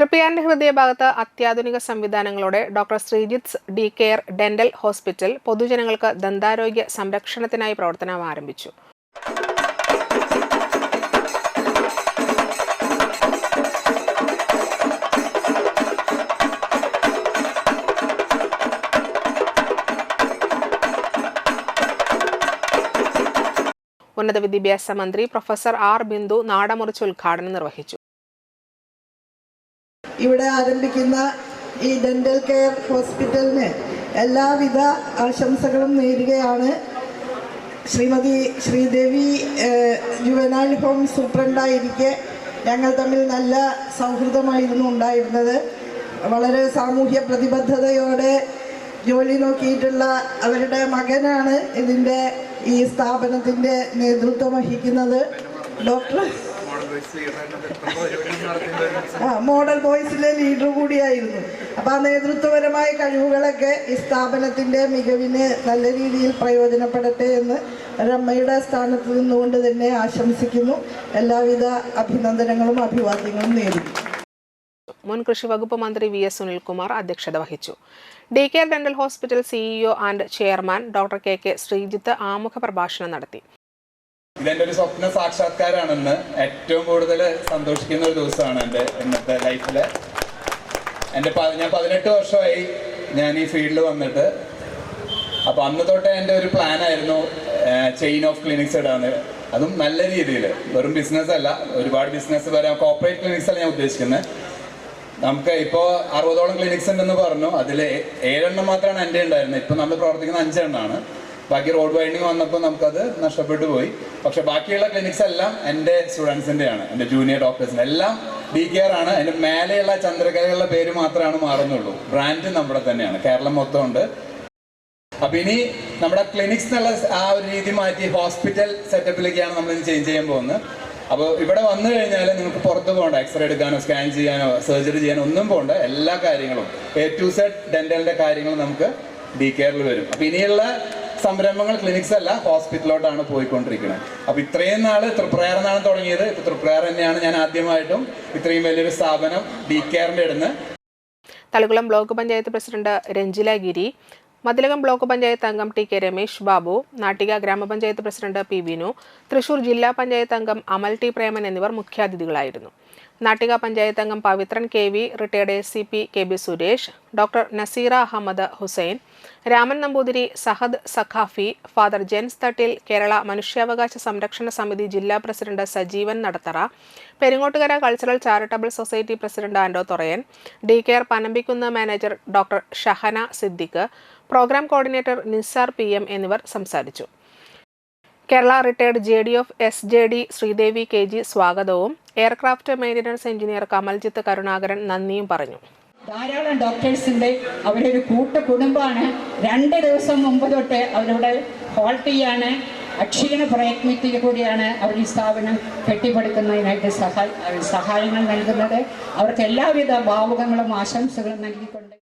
തൃപ്യാറിന്റെ ഹൃദയഭാഗത്ത് അത്യാധുനിക സംവിധാനങ്ങളോടെ doctor Sreejith's D care dental hospital പൊതുജനങ്ങൾക്ക് ദന്താരോഗ്യ സംരക്ഷണത്തിനായി പ്രവർത്തനം ആരംഭിച്ചു. ഉന്നത വിദ്യാഭ്യാസ മന്ത്രി പ്രൊഫസർ ആർ ബിന്ദു നാടമുറിച്ച് ഉദ്ഘാടനം നിർവഹിച്ചു. ഇവിടെ ആരംഭിക്കുന്ന ഈ ഡെന്റൽ കെയർ ഹോസ്പിറ്റലിന് എല്ലാവിധ ആശംസകളും നേരുകയാണ്. ശ്രീമതി ശ്രീദേവി ജുവനാൽ ഹോം സൂപ്രണ്ടായിരിക്കെ ഞങ്ങൾ തമ്മിൽ നല്ല സൗഹൃദമായിരുന്നു ഉണ്ടായിരുന്നത്. വളരെ സാമൂഹ്യ പ്രതിബദ്ധതയോടെ ജോലി നോക്കിയിട്ടുള്ള അവരുടെ മകനാണ് ഇതിന്റെ ഈ സ്ഥാപനത്തിന്റെ നേതൃത്വം വഹിക്കുന്നത്. ഡോക്ടർ ആ മോഡൽ ബോയ്സിലെ ലീഡർ കൂടിയായിരുന്നു. അപ്പോൾ ആ നേതൃത്വപരമായ കഴിവുകളൊക്കെ ഈ സ്ഥാപനത്തിന്റെ മികവിന് നല്ല രീതിയിൽ പ്രയോജനപ്പെടട്ടെ എന്ന് ഒരമ്മയുടെ സ്ഥാനത്ത് നിന്നുകൊണ്ട് തന്നെ ആശംസിക്കുന്നു. എല്ലാവിധ അഭിനന്ദനങ്ങളും അഭിവാദ്യങ്ങളും നേരുന്നു. മുൻ കൃഷി വകുപ്പ് മന്ത്രി വി എസ് സുനിൽകുമാർ അധ്യക്ഷത വഹിച്ചു. D care dental hospital CEO and chairman doctor K K Sreejith ആമുഖ പ്രഭാഷണം നടത്തി. ഇതെന്റെ ഒരു സ്വപ്ന സാക്ഷാത്കാരാണെന്ന് ഏറ്റവും കൂടുതൽ സന്തോഷിക്കുന്ന ഒരു ദിവസമാണ് എന്റെ ഇന്നത്തെ ലൈഫിൽ. എന്റെ ഞാൻ പതിനെട്ട് വർഷമായി ഞാൻ ഈ ഫീൽഡിൽ വന്നിട്ട്. അപ്പൊ അന്ന് തൊട്ടേ എന്റെ ഒരു പ്ലാൻ ആയിരുന്നു ചെയിൻ ഓഫ് ക്ലിനിക്സ് ഇടാന്ന്. അതും നല്ല രീതിയിൽ വെറും ബിസിനസ് അല്ല ഒരുപാട് ബിസിനസ് വരാം കോപ്പറേറ്റ് ക്ലിനിക്സ് അല്ല ഞാൻ ഉദ്ദേശിക്കുന്നത് നമുക്ക് ഇപ്പോൾ അറുപതോളം ക്ലിനിക്സ് ഉണ്ടെന്ന് പറഞ്ഞു. അതിൽ ഏഴെണ്ണം മാത്രമാണ് എന്റെ ഉണ്ടായിരുന്നത് ഇപ്പം നമ്മൾ പ്രവർത്തിക്കുന്ന അഞ്ചെണ്ണമാണ് ബാക്കി റോഡ് വൈൻഡിങ് വന്നപ്പോൾ നമുക്കത് നഷ്ടപ്പെട്ടു പോയി. പക്ഷെ ബാക്കിയുള്ള ക്ലിനിക്സ് എല്ലാം എന്റെ സ്റ്റുഡൻസിന്റെയാണ് എന്റെ ജൂനിയർ ഡോക്ടേഴ്സിന്റെ എല്ലാം ഡി കെയർ ആണ്. അതിന്റെ മേലെയുള്ള ചന്ദ്രകലകളുടെ പേര് മാത്രമാണ് മാറുന്നുള്ളൂ. ബ്രാൻഡ് നമ്മുടെ തന്നെയാണ്. കേരളം മൊത്തം ഉണ്ട് അപ്പൊ ഇനി നമ്മുടെ ക്ലിനിക്സ് എന്നുള്ള ആ ഒരു രീതി മാറ്റി ഹോസ്പിറ്റൽ സെറ്റപ്പിലേക്കാണ് നമ്മൾ ഇത് ചേഞ്ച് ചെയ്യാൻ പോകുന്നത്. അപ്പോൾ ഇവിടെ വന്നു കഴിഞ്ഞാൽ നിങ്ങൾക്ക് പുറത്ത് പോകണ്ട. എക്സ്റേ എടുക്കാനോ സ്കാൻ ചെയ്യാനോ സർജറി ചെയ്യാനോ ഒന്നും പോകണ്ട. എല്ലാ കാര്യങ്ങളും എ ടു സെഡ് ഡെന്റലിന്റെ കാര്യങ്ങളും നമുക്ക് ഡി കെയറിൽ വരും. അപ്പൊ ഇനിയുള്ള സംരംഭങ്ങൾ ക്ലിനിക്സ് അല്ല ഹോസ്പിറ്റലിലോട്ടാണ് പോയിക്കൊണ്ടിരിക്കുന്നത് അപ്പൊ ഇത്രയും നാൾ തൃപ്രയർ എന്നാണ് തുടങ്ങിയത് തൃപ്രയർ തന്നെയാണ് ഞാൻ ആദ്യമായിട്ടും ഇത്രയും വലിയൊരു സ്ഥാപനം ഡി കെയറിന്റെ അടുന്ന് Thalikulam block panchayat president Ranjila Giri Mathilakam block panchayat അംഗം ടി കെ രമേശ് ബാബു നാട്ടിക ഗ്രാമപഞ്ചായത്ത് പ്രസിഡന്റ് പി വിനു തൃശൂർ ജില്ലാ പഞ്ചായത്ത് അംഗം അമൽ ടി പ്രേമൻ എന്നിവർ മുഖ്യാതിഥികളായിരുന്നു. നാട്ടിക പഞ്ചായത്ത് അംഗം Pavithran K V retired A C P K B Suresh doctor Naseera Ahammed Hussain Raman Namboothiri Sahad Saqafi father Jens Thattil Kerala മനുഷ്യാവകാശ സംരക്ഷണ സമിതി ജില്ലാ president Sajeevan Nadathara Peringottukara cultural charitable society president Ando Thorayan D care Panambikkunnu manager doctor Shahana Siddique program coordinator Nisar P എന്നിവർ സംസാരിച്ചു. Kerala retired J D of S J D Sreedevi K G സ്വാഗതവും aircraft maintenance engineer Kamaljith Karunakaran നന്ദിയും പറഞ്ഞു. ധാരാളം ഡോക്ടേഴ്സിന്റെ അവരൊരു കൂട്ട കുടുംബമാണ്. രണ്ട് ദിവസം മുമ്പ് തൊട്ട് അവരിവിടെ ഹോൾട്ട് ചെയ്യാണ്. അക്ഷീണ പ്രയത്നത്തിൽ കൂടിയാണ് അവർ ഈ സ്ഥാപനം കെട്ടിപ്പടുക്കുന്നതിനായിട്ട് സഹായ സഹായങ്ങൾ നൽകുന്നത്. അവർക്ക് എല്ലാവിധ ഭാവുകങ്ങളും ആശംസകളും നൽകിക്കൊണ്ട്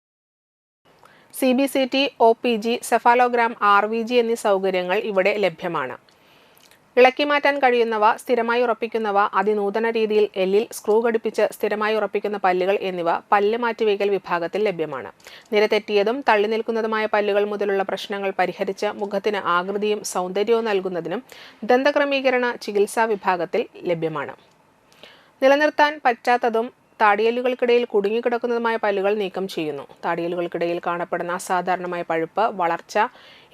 C B C T O P G cephalogram R V G എന്നീ സൗകര്യങ്ങൾ ഇവിടെ ലഭ്യമാണ്. ഇളക്കി മാറ്റാൻ കഴിയുന്നവ സ്ഥിരമായി ഉറപ്പിക്കുന്നവ അതിനൂതന രീതിയിൽ എല്ലിൽ സ്ക്രൂ ഘടിപ്പിച്ച് സ്ഥിരമായി ഉറപ്പിക്കുന്ന പല്ലുകൾ എന്നിവ പല്ല് മാറ്റിവയ്ക്കൽ വിഭാഗത്തിൽ ലഭ്യമാണ്. നിരതെറ്റിയതും തള്ളി നിൽക്കുന്നതുമായ പല്ലുകൾ മുതലുള്ള പ്രശ്നങ്ങൾ പരിഹരിച്ച് മുഖത്തിന് ആകൃതിയും സൗന്ദര്യവും നൽകുന്നതിനും ദന്തക്രമീകരണ ചികിത്സാ വിഭാഗത്തിൽ ലഭ്യമാണ്. നിലനിർത്താൻ പറ്റാത്തതും താടിയലുകൾക്കിടയിൽ കുടുങ്ങിക്കിടക്കുന്നതുമായ പല്ലുകൾ നീക്കം ചെയ്യുന്നു. താടിയലുകൾക്കിടയിൽ കാണപ്പെടുന്ന അസാധാരണമായ പഴുപ്പ് വളർച്ച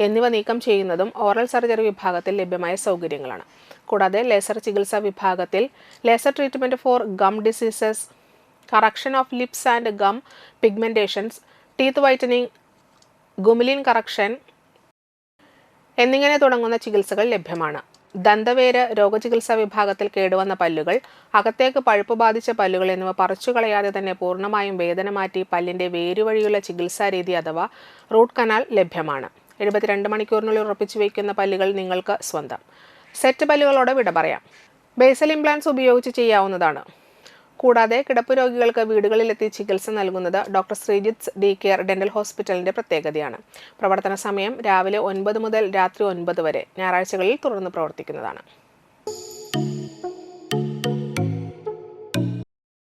എന്നിവ നീക്കം ചെയ്യുന്നതും ഓറൽ സർജറി വിഭാഗത്തിൽ ലഭ്യമായ സൗകര്യങ്ങളാണ്. കൂടാതെ ലേസർ ചികിത്സാ വിഭാഗത്തിൽ laser treatment for gum diseases correction of lips and gum pigmentations teeth whitening gum line correction എന്നിങ്ങനെ തുടങ്ങുന്ന ചികിത്സകൾ ലഭ്യമാണ്. ദന്തവേര് രോഗചികിത്സാ വിഭാഗത്തിൽ കേടുവന്ന പല്ലുകൾ അകത്തേക്ക് പഴുപ്പ് ബാധിച്ച പല്ലുകൾ എന്നിവ പറിച്ചു കളയാതെ തന്നെ പൂർണമായും വേദന മാറ്റി പല്ലിന്റെ വേരുവഴിയുള്ള ചികിത്സാ രീതി അഥവാ റൂട്ട് കനാൽ ലഭ്യമാണ്. എഴുപത്തിരണ്ട് മണിക്കൂറിനുള്ളിൽ ഉറപ്പിച്ചു വയ്ക്കുന്ന പല്ലുകൾ നിങ്ങൾക്ക് സ്വന്തം. സെറ്റ് പല്ലുകളോട് വിട പറയാം. ബേസൽ ഇംപ്ലാൻസ് ഉപയോഗിച്ച് ചെയ്യാവുന്നതാണ്. കൂടാതെ കിടപ്പ് രോഗികൾക്ക് വീടുകളിലെത്തി ചികിത്സ നൽകുന്നത് doctor Sreejith D care dental ഹോസ്പിറ്റലിന്റെ പ്രത്യേകതയാണ്. പ്രവർത്തന സമയം രാവിലെ ഒൻപത് മുതൽ രാത്രി ഒൻപത് വരെ. ഞായറാഴ്ചകളിൽ തുറന്ന് പ്രവർത്തിക്കുന്നതാണ്.